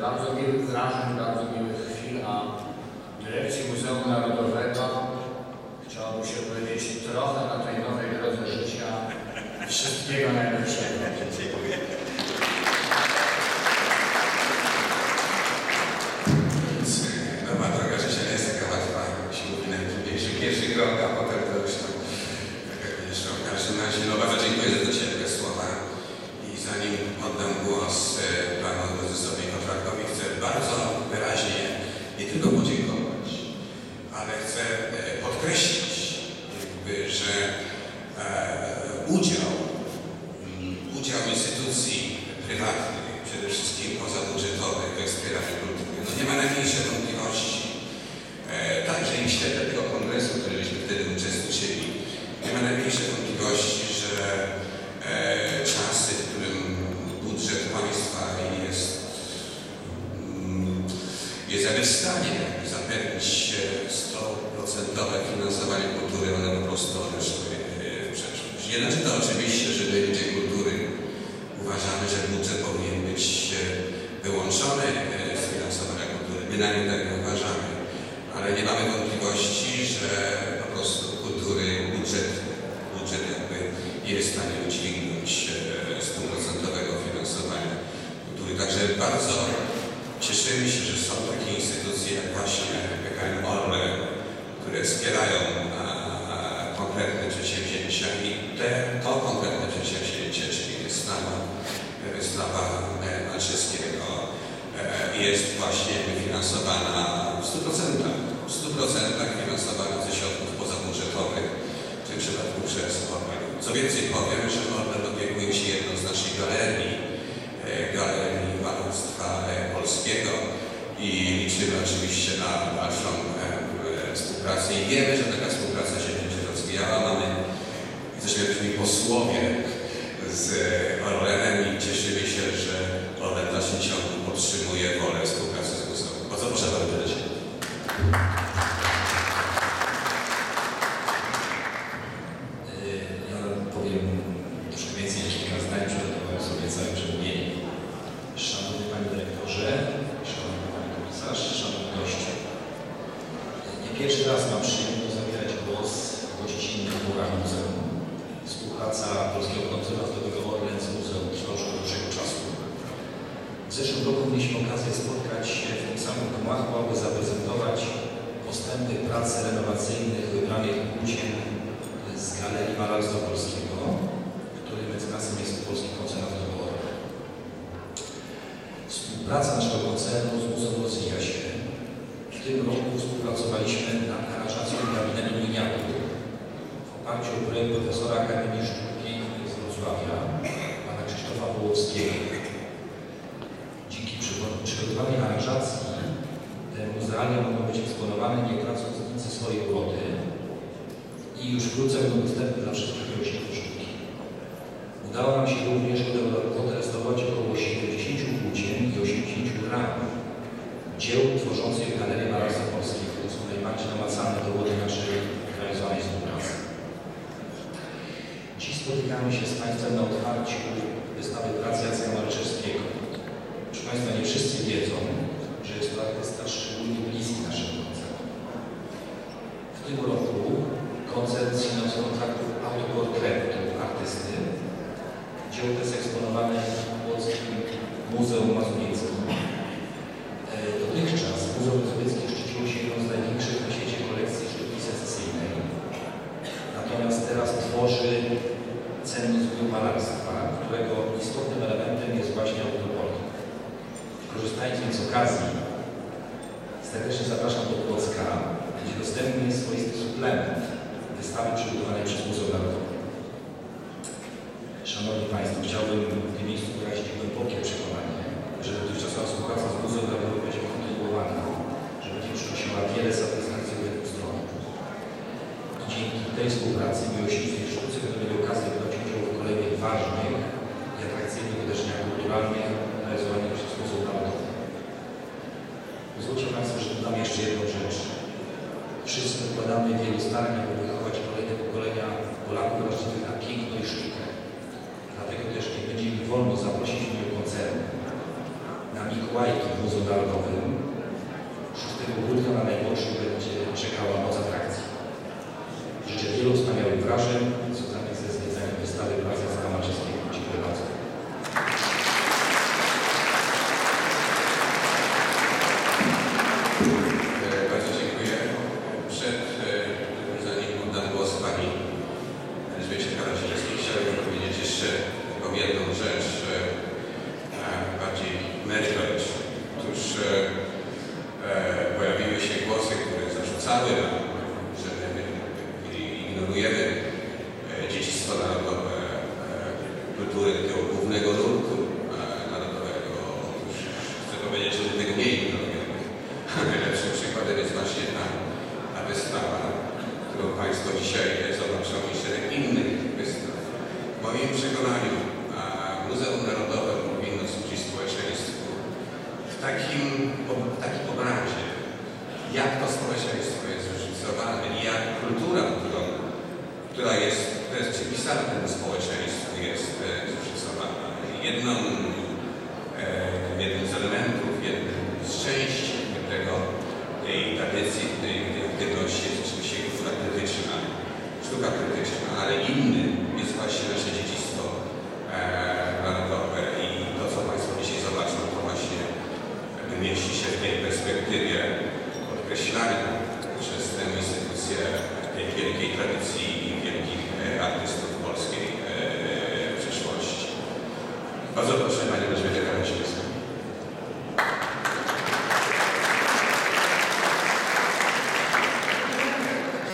bardzo miłych wrażeń, bardzo miłych chwil, a dyrekcji Muzeum Narodowego chciałoby się powiedzieć trochę na tej nowej drodze życia wszystkiego najlepszego. Dziękuję. Więc nowa droga życia nie jest taka łatwa, się mówi najtrudniejszy pierwszy krok, a potem to już tam, tak jak będziesz w każdym razie, no bardzo dziękuję za te ciepłe słowa i zanim oddam głos e, panu prezesowi Kontrakowi, chcę bardzo wyraźnie nie tylko podziękować, ale chcę e, podkreślić, jakby, że e, udział mm, udział instytucji prywatnych, przede wszystkim pozabudżetowych we wspieraniu kultury. No nie ma najmniejszej wątpliwości. E, także i w świetle tego kongresu, w którym żeśmy wtedy uczestniczyli, nie ma najmniejszej wątpliwości, że e, czasy, w którym budżet państwa jest, mm, jest jakby w stanie zapewnić e, 100% finansowanie kultury, one po prostu odeszły e, w przeszłość. Nie znaczy to oczywiście, że my ludzie kultury uważamy, że budżet powinien być e, wyłączony e, z finansowania kultury. My na nim tak nie uważamy, ale nie mamy wątpliwości, że po prostu kultury budżet, budżet jakby nie jest w stanie udźwignąć e, stuprocentowego finansowania kultury. Także bardzo cieszymy się, że są takie instytucje jak właśnie PKN Orle, które wspierają konkretne przedsięwzięcia i te, to konkretne przedsięwzięcie, czyli wystawa, wystawa e, Malczyskiego e, jest właśnie finansowana w 100%, w 100% finansowana ze środków pozabudżetowych, w tym przypadku przez Orlen. Co więcej powiem, że Orlen opiekuje się jedną z naszych galerii, e, Galerii Malarstwa e, Polskiego i liczymy oczywiście na dalszą e, e, współpracę i wiemy, że taka współpraca się będzie rozwijała. Mamy, jesteśmy takimi posłowie z Orlenem i cieszymy się, że Orlen w dalszym ciągu podtrzymuje wolę współpracy raz mam przyjemność zabierać głos w gościnnych dworach muzeum. Współpraca Polskiego Konserwatorowego Orlen z muzeum trwa już od dłuższego czasu. W zeszłym roku mieliśmy okazję spotkać się w tym samym gmachu, aby zaprezentować postępy prac renowacyjnych wybranych płócien z Galerii Malarstwa Polskiego, której mecenasem jest Polski Koncert Orlen. Współpraca naszego koncernu z. W tym roku współpracowaliśmy nad aranżacją gabinetu miniatur w oparciu o projekt profesora Akademii Sztuk Pięknych z Wrocławia, pana Krzysztofa Połowskiego. Dzięki przygo- przygotowaniu aranżacji te muzealnie mogą być eksponowane, nie tracąc nic swojej roboty i już wkrótce będą dostępne dla wszystkich miłośników sztuki. Udało nam się również odrestaurować około 70 płócien i 80 ram dzieł tworzących Galerię Malarstwa Polskiego. To są najbardziej namacalne dowody naszej realizowanej współpracy. Dziś spotykamy się z Państwem na otwarciu wystawy pracy Jacka Marczewskiego. Proszę Państwa, nie wszyscy wiedzą, że jest to artysta szczególnie bliski naszemu koncertu. W tym roku koncert sięgnął kontraktu autoportretu artysty. Dzieło to jest eksponowane w Polskim Muzeum Mazowieckim. Korzystając więc z okazji, serdecznie zapraszam do Płocka, gdzie dostępny jest swoisty suplement wystawy przygotowanej przez Muzeum Narodowe. Szanowni Państwo, chciałbym w tym miejscu wyrazić głębokie przekonanie, że dotychczasowa współpraca z Muzeum Narodowym będzie kontynuowana, że będzie przynosiła wiele satysfakcji obydwu stron. I dzięki tej współpracy miłośnicy sztuce będą mieli okazję brać udział w kolejnych ważnych i atrakcyjnych wydarzeniach kulturalnych realizowanych przez Muzeum Narodowe. Pozwólcie Państwo, że dodam jeszcze jedną rzecz. Wszyscy starań, aby wychować kolejne pokolenia Polaków wrażliwych na piękno i sztukę. Dlatego też nie będzie mi wolno zaprosić mnie do koncertu na Mikołaja. Łajki w Muzeum Narodowym 6 grudnia na najmłodszych będzie czekała moc atrakcji. Życzę wielu wspaniałych wrażeń związanych ze zwiedzeniem wystawy Pracy z Kamaczewskiego. Dziękuję bardzo. E, Bardzo dziękuję. Przed, e, zanim oddam głos Pani Elżbiecie Karadziejskiej, chciałbym powiedzieć jeszcze taką jedną rzecz, e, e, bardziej merytoryczną. Otóż e, e, pojawiły się głosy, nam, że my ignorujemy e, dziedzictwo narodowe, e, kultury takiego głównego nurtu e, narodowego. Chcę powiedzieć, że tego nie ignorujemy. Najlepszym przykładem jest właśnie ta, ta wystawa, którą Państwo dzisiaj zobaczą i szereg innych wystaw. W moim przekonaniu Muzeum Narodowe powinno służyć społeczeństwu w takim, w takim obrazie, jak to społeczeństwo jest zróżnicowane i jak kultura, którą, która jest, która jest przypisana temu jest e, zróżnicowana. Jedną, e, jednym z elementów, jednym z części tego, tej tradycji, tej, tej aktywności jest oczywiście kultura krytyczna, sztuka krytyczna, ale innym jest właśnie nasze dziedzictwo